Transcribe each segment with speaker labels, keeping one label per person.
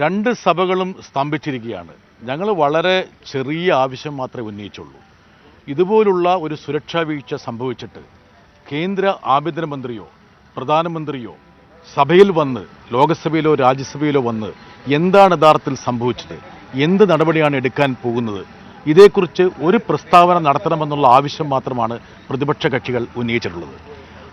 Speaker 1: രണ്ട് സഭകളും സ്തംഭിച്ചിരിക്കുകയാണ്. ഞങ്ങൾ വളരെ ചെറിയ ആവശ്യം മാത്രമേ ഉന്നയിച്ചുള്ളൂ. ഇതുപോലുള്ള ഒരു സുരക്ഷാ വീഴ്ച സംഭവിച്ചിട്ട് കേന്ദ്ര ആഭ്യന്തരമന്ത്രിയോ പ്രധാനമന്ത്രിയോ സഭയിൽ വന്ന് ലോകസഭയിലോ രാജ്യസഭയിലോ വന്ന് എന്താണ് യഥാർത്ഥത്തിൽ സംഭവിച്ചത്? എന്ത് നടപടിയാണ് എടുക്കാൻ പോകുന്നത്? ഇതേക്കുറിച്ച് ഒരു പ്രസ്താവന നടത്തണമെന്നുള്ള ആവശ്യം മാത്രമാണ് പ്രതിപക്ഷ കക്ഷികൾ ഉന്നയിച്ചിട്ടുള്ളത്.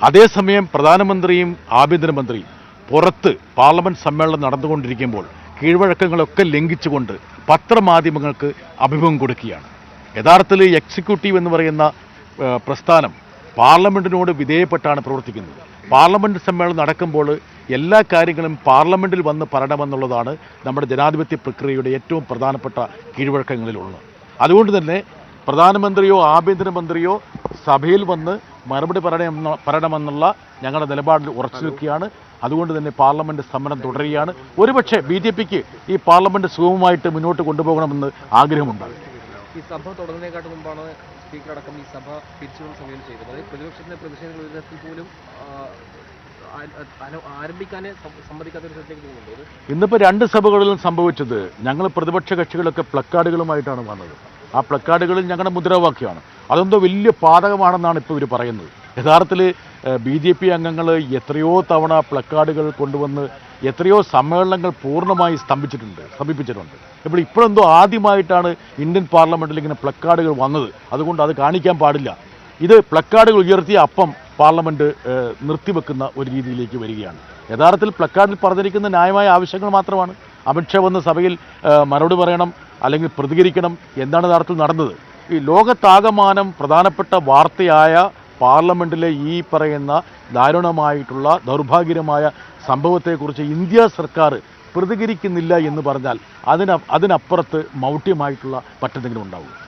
Speaker 1: അതേസമയം പ്രധാനമന്ത്രിയും ആഭ്യന്തരമന്ത്രിയും പുറത്ത് പാർലമെന്റ് സമ്മേളനം നടന്നുകൊണ്ടിരിക്കുമ്പോൾ കീഴ്വഴക്കങ്ങളൊക്കെ ലംഘിച്ചുകൊണ്ട് പത്രമാധ്യമങ്ങൾക്ക് അഭിമുഖം കൊടുക്കുകയാണ്. യഥാർത്ഥത്തിൽ എക്സിക്യൂട്ടീവ് എന്ന് പറയുന്ന പ്രസ്ഥാനം പാർലമെന്റിനോട് വിധേയപ്പെട്ടാണ് പ്രവർത്തിക്കുന്നത്. പാർലമെന്റ് സമ്മേളനം നടക്കുമ്പോൾ എല്ലാ കാര്യങ്ങളും പാർലമെന്റിൽ വന്ന് പറയണമെന്നുള്ളതാണ് നമ്മുടെ ജനാധിപത്യ പ്രക്രിയയുടെ ഏറ്റവും പ്രധാനപ്പെട്ട കീഴ്വഴക്കങ്ങളിലുള്ളത് അതുകൊണ്ട് തന്നെ പ്രധാനമന്ത്രിയോ ആഭ്യന്തരമന്ത്രിയോ സഭയിൽ വന്ന് മറുപടി പറയണമെന്ന പറയണമെന്നുള്ള ഞങ്ങളുടെ നിലപാടിൽ ഉറച്ചു നിൽക്കുകയാണ്. അതുകൊണ്ട് തന്നെ പാർലമെന്റ് സമരം തുടരുകയാണ്. ഒരുപക്ഷെ ബി ജെ പിക്ക് ഈ പാർലമെന്റ് സുഗമമായിട്ട് മുന്നോട്ട് കൊണ്ടുപോകണമെന്ന് ആഗ്രഹമുണ്ട്
Speaker 2: ഈ സഭ തുടങ്ങുന്നതിനെക്കാട്ട് മുമ്പാണ് സ്പീക്കർ അടക്കം ഈ സഭ പിരിച്ചുകൊണ്ട് സമയം ചെയ്തത്. അതായത് പ്രതിപക്ഷത്തിന്റെ പ്രതിഷേധങ്ങൾ ഒരു തരത്തിൽ പോലും ആരംഭിക്കാനേ സമ്മതിക്കാത്ത ഒരു സ്ഥലത്തേക്ക് പോകുന്നുണ്ട്.
Speaker 1: ഇന്നിപ്പോൾ രണ്ട് സഭകളിലും സംഭവിച്ചത് ഞങ്ങൾ പ്രതിപക്ഷ കക്ഷികളൊക്കെ പ്ലക്കാർഡുകളുമായിട്ടാണ് വന്നത്. ആ പ്ലക്കാർഡുകളിൽ ഞങ്ങളുടെ മുദ്രാവാക്യമാണ്. അതെന്തോ വലിയ പാതകമാണെന്നാണ് ഇപ്പോൾ ഇവർ പറയുന്നത്. യഥാർത്ഥത്തിൽ ബി ജെ പി അംഗങ്ങൾ എത്രയോ തവണ പ്ലക്കാർഡുകൾ കൊണ്ടുവന്ന് എത്രയോ സമ്മേളനങ്ങൾ പൂർണമായി സ്തംഭിച്ചിട്ടുണ്ട് സ്തംഭിപ്പിച്ചിട്ടുണ്ട്. ഇപ്പോൾ ഇപ്പോഴെന്തോ ആദ്യമായിട്ടാണ് ഇന്ത്യൻ പാർലമെന്റിൽ ഇങ്ങനെ പ്ലക്കാർഡുകൾ വന്നത്. അതുകൊണ്ട് അത് കാണിക്കാൻ പാടില്ല. ഇത് പ്ലക്കാർഡുകൾ ഉയർത്തിയ അപ്പം പാർലമെന്റ് നിർത്തിവെക്കുന്ന ഒരു രീതിയിലേക്ക് വരികയാണ്. യഥാർത്ഥത്തിൽ പ്ലക്കാർഡിൽ പറഞ്ഞിരിക്കുന്ന ന്യായമായ ആവശ്യങ്ങൾ മാത്രമാണ്. അമിത്ഷാ വന്ന് സഭയിൽ മറുപടി പറയണം അല്ലെങ്കിൽ പ്രതികരിക്കണം. എന്താണ് യഥാർത്ഥത്തിൽ നടന്നത്? ഈ ലോകത്താകമാനം പ്രധാനപ്പെട്ട വാർത്തയായ പാർലമെന്റിലെ ഈ പറയുന്ന ദാരുണമായിട്ടുള്ള ദൗർഭാഗ്യകരമായ സംഭവത്തെക്കുറിച്ച് ഇന്ത്യ സർക്കാർ പ്രതികരിക്കുന്നില്ല എന്ന് പറഞ്ഞാൽ അതിന അതിനപ്പുറത്ത് മൗഢ്യമായിട്ടുള്ള മറ്റെന്തെങ്കിലും ഉണ്ടാവും